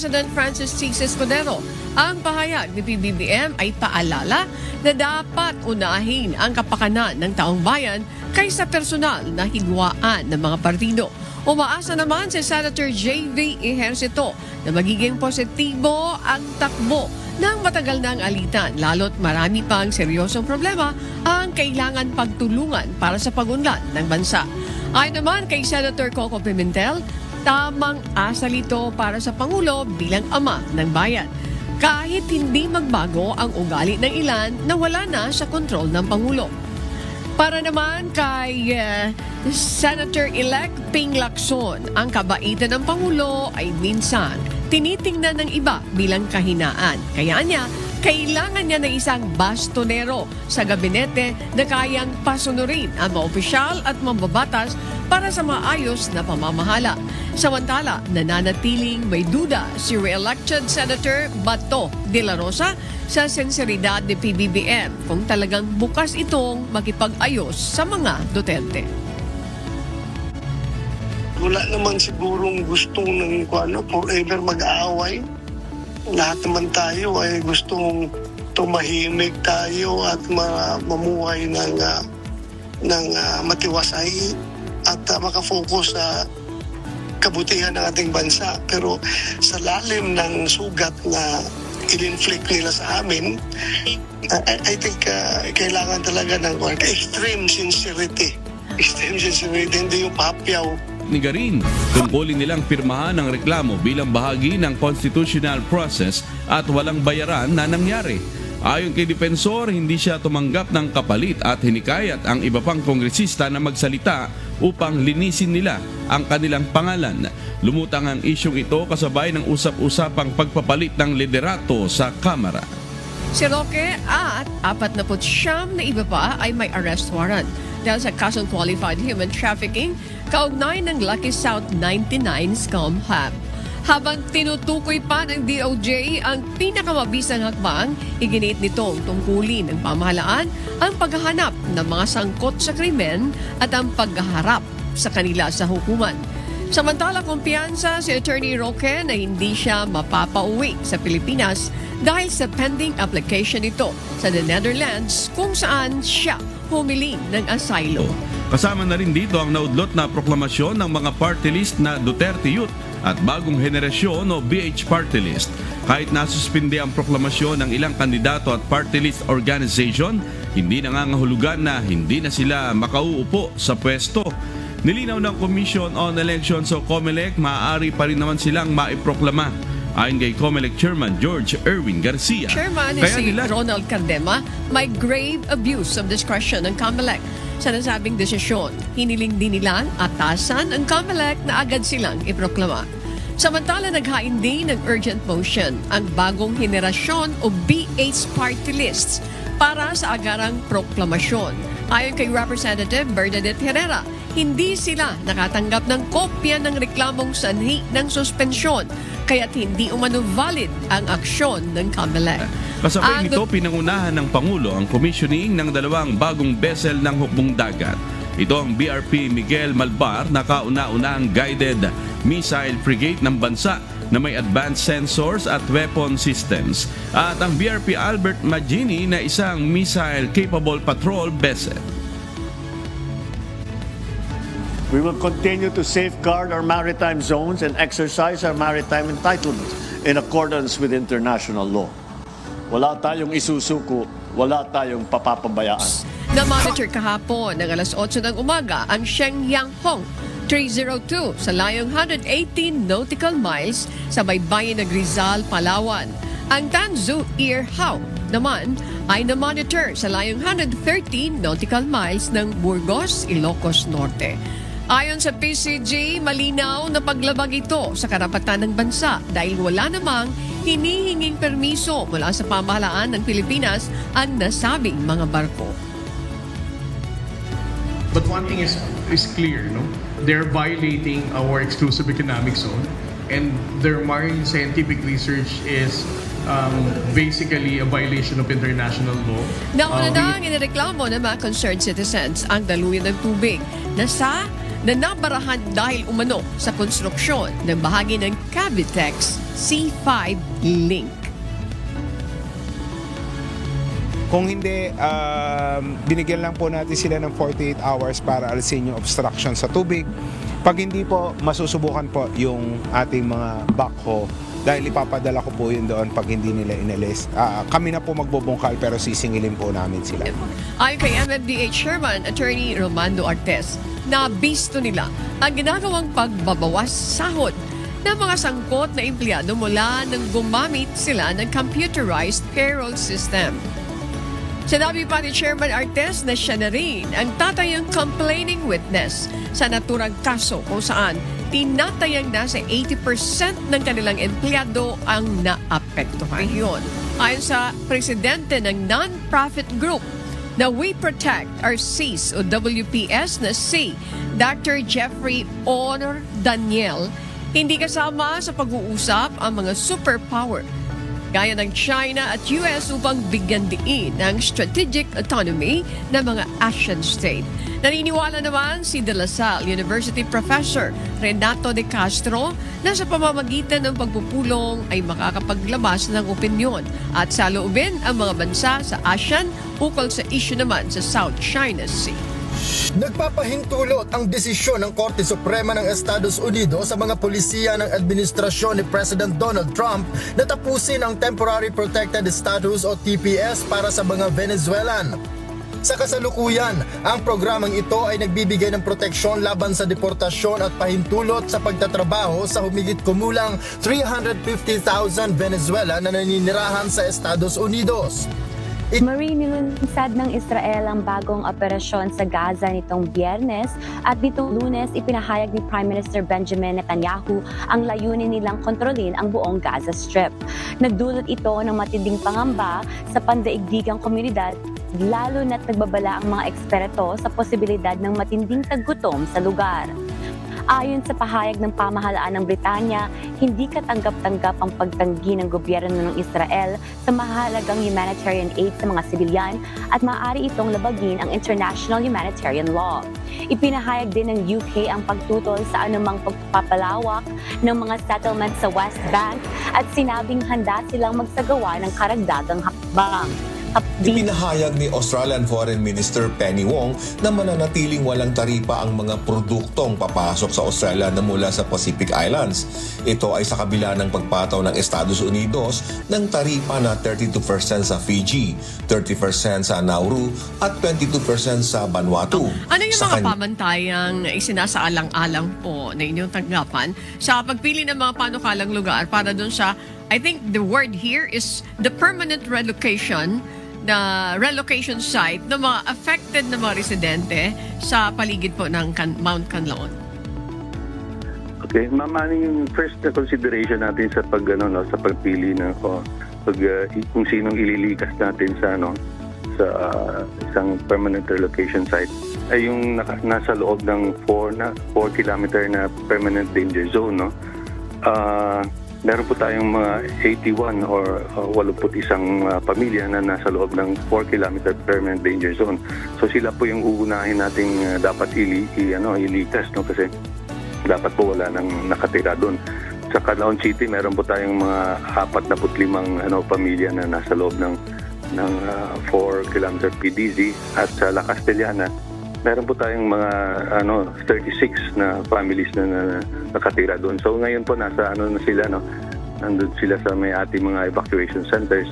President Francis C. Escudero, ang pahayag ni PBBM ay paalala na dapat unahin ang kapakanan ng taong bayan kaysa personal na higwaan ng mga partido. Umaasa naman si Senator J.V. Ejercito na magiging positibo ang takbo ng matagal na alitan lalo't marami pang seryosong problema ang kailangan pagtulungan para sa pagunlad ng bansa. Ayon naman kay Senator Coco Pimentel, tamang asal ito para sa Pangulo bilang ama ng bayan. Kahit hindi magbago ang ugali ng ilan na wala na sa kontrol ng Pangulo. Para naman kay eh, Senator-elect Ping Lacson, ang kabaitan ng Pangulo ay minsan tinitingnan ng iba bilang kahinaan. Kaya niya, kailangan niya ng isang bastonero sa gabinete na kayang pasunurin ang mga opisyal at mambabatas para sa maayos na pamamahala. Samantala, nananatiling may duda si re-elected Senator Bato de la Rosa sa senseridad ni PBBM kung talagang bukas itong makipag-ayos sa mga Duterte. wala naman sigurong gustong ng ano, forever mag-aaway. Lahat naman tayo ay gustong tumahimik tayo at ma- mamuhay ng, ah, ng ah, matiwasay at ah, makafocus sa kabutihan ng ating bansa. Pero sa lalim ng sugat na in-inflict nila sa amin, I, I think ah, kailangan talaga ng ah, extreme sincerity. Extreme sincerity, hindi yung papyaw ni Garin. Tungkulin nilang pirmahan ang reklamo bilang bahagi ng constitutional process at walang bayaran na nangyari. Ayon kay Depensor, hindi siya tumanggap ng kapalit at hinikayat ang iba pang kongresista na magsalita upang linisin nila ang kanilang pangalan. Lumutang ang isyong ito kasabay ng usap-usapang pagpapalit ng liderato sa Kamara. Si Roque at 49 na iba pa ay may arrest warrant dahil sa kasong qualified human trafficking kaugnay ng Lucky South 99 scam hub. Habang tinutukoy pa ng DOJ ang pinakamabisang hakbang, iginit nitong tungkulin ng pamahalaan ang paghahanap ng mga sangkot sa krimen at ang paghaharap sa kanila sa hukuman. Samantala, kumpiyansa si Attorney Roque na hindi siya mapapauwi sa Pilipinas dahil sa pending application nito sa the Netherlands kung saan siya humiling ng asylum. Kasama na rin dito ang naudlot na proklamasyon ng mga party list na Duterte Youth at Bagong Henerasyon o BH Party List. Kahit nasuspindi ang proklamasyon ng ilang kandidato at party list organization, hindi nangangahulugan na hindi na sila makauupo sa pwesto. Nilinaw ng Commission on Elections o COMELEC, maaari pa rin naman silang maiproklama. Ayon kay COMELEC Chairman George Erwin Garcia. Chairman Kaya si nila Ronald Cardema may grave abuse of discretion ng COMELEC sa nasabing desisyon. Hiniling din nilang atasan ang COMELEC na agad silang iproklama. Samantala, naghain din ng urgent motion ang bagong henerasyon o BH party lists para sa agarang proklamasyon. Ayon kay Representative Bernadette Herrera, hindi sila nakatanggap ng kopya ng reklamong sanhi ng suspensyon kaya't hindi umano valid ang aksyon ng COMELEC. Kasabay Ang nito, pinangunahan ng Pangulo ang commissioning ng dalawang bagong vessel ng hukbong dagat. Ito ang BRP Miguel Malbar na kauna-unahang guided missile frigate ng bansa na may advanced sensors at weapon systems. At ang BRP Albert Magini na isang missile-capable patrol vessel. We will continue to safeguard our maritime zones and exercise our maritime entitlements in accordance with international law. Wala tayong isusuko, wala tayong papapabayaan. Na-monitor kahapon ng alas 8 ng umaga ang Shenyang Hong 302 sa layong 118 nautical miles sa baybayin ng Rizal, Palawan. Ang Tanzu Ear Hao naman ay na-monitor sa layong 113 nautical miles ng Burgos, Ilocos Norte. Ayon sa PCG, malinaw na paglabag ito sa karapatan ng bansa dahil wala namang hinihinging permiso mula sa pamahalaan ng Pilipinas ang nasabing mga barko. But one thing is is clear, no? They're violating our exclusive economic zone, and their marine scientific research is um, basically a violation of international law. Nauna Uh, na we- ang inireklamo ng mga concerned citizens ang daluyan ng tubig na sa na nabarahan dahil umano sa konstruksyon ng bahagi ng Cavitex C5 link. Kung hindi, um, binigyan lang po natin sila ng 48 hours para alisin yung obstruction sa tubig. Pag hindi po, masusubukan po yung ating mga backhoe dahil ipapadala ko po yun doon pag hindi nila inalis. Ah, kami na po magbubungkal pero sisingilin po namin sila. Ayon kay MMDA Chairman Attorney Romando Artes, na bisto nila ang ginagawang pagbabawas sahod ng mga sangkot na empleyado mula nang gumamit sila ng computerized payroll system. Sinabi pa ni Chairman Artes na siya na rin ang tatayang complaining witness sa naturang kaso kung saan tinatayang nasa 80% ng kanilang empleyado ang naapektuhan. Yun. Ayon sa presidente ng non-profit group na We Protect Our Seas o WPS na si Dr. Jeffrey Honor Daniel, hindi kasama sa pag-uusap ang mga superpower gaya ng China at US upang bigyan diin ng strategic autonomy ng mga Asian state. Naniniwala naman si De La Salle University Professor Renato De Castro na sa pamamagitan ng pagpupulong ay makakapaglabas ng opinyon at saloobin ang mga bansa sa ASEAN ukol sa issue naman sa South China Sea. Nagpapahintulot ang desisyon ng Korte Suprema ng Estados Unidos sa mga polisiya ng administrasyon ni President Donald Trump na tapusin ang Temporary Protected Status o TPS para sa mga Venezuelan. Sa kasalukuyan, ang programang ito ay nagbibigay ng proteksyon laban sa deportasyon at pahintulot sa pagtatrabaho sa humigit kumulang 350,000 Venezuela na naninirahan sa Estados Unidos. Marie nilunsad ng Israel ang bagong operasyon sa Gaza nitong biyernes at nitong lunes ipinahayag ni Prime Minister Benjamin Netanyahu ang layunin nilang kontrolin ang buong Gaza Strip. Nagdulot ito ng matinding pangamba sa pandaigdigang komunidad lalo na't nagbabala ang mga eksperto sa posibilidad ng matinding taggutom sa lugar. Ayon sa pahayag ng pamahalaan ng Britanya, hindi katanggap-tanggap ang pagtanggi ng gobyerno ng Israel sa mahalagang humanitarian aid sa mga sibilyan at maaari itong labagin ang international humanitarian law. Ipinahayag din ng UK ang pagtutol sa anumang pagpapalawak ng mga settlement sa West Bank at sinabing handa silang magsagawa ng karagdagang hakbang. Update Ipinahayag ni Australian Foreign Minister Penny Wong na mananatiling walang taripa ang mga produktong papasok sa Australia na mula sa Pacific Islands. Ito ay sa kabila ng pagpataw ng Estados Unidos ng taripa na 32% sa Fiji, 30% sa Nauru at 22% sa Vanuatu. Ano yung Sa mga kan- pamantayang isinasaalang-alang po na inyong tanggapan sa pagpili ng mga panukalang lugar para doon sa, I think the word here is the permanent relocation na relocation site ng mga affected na mga residente sa paligid po ng Mount Canlaon. Okay, ma'am, ano yung first na consideration natin sa pag ano no, sa pagpili ng o pag uh, kung sinong ililikas natin sa ano sa uh, isang permanent relocation site ay yung naka, nasa loob ng 4 na 4 kilometer na permanent danger zone no. Ah, meron po tayong mga 81 or uh, 81 uh, pamilya na nasa loob ng 4 kilometer permanent danger zone. So sila po yung uunahin nating uh, dapat ili, i, ano, ilikas no kasi dapat po wala nang nakatira doon. Sa Calao City, meron po tayong mga 45 ano, pamilya na nasa loob ng ng ah, 4 kilometer PDZ at sa La Castellana, meron po tayong mga ano 36 na families na, na nakatira doon. So ngayon po nasa ano na sila no, nandun sila sa may ating mga evacuation centers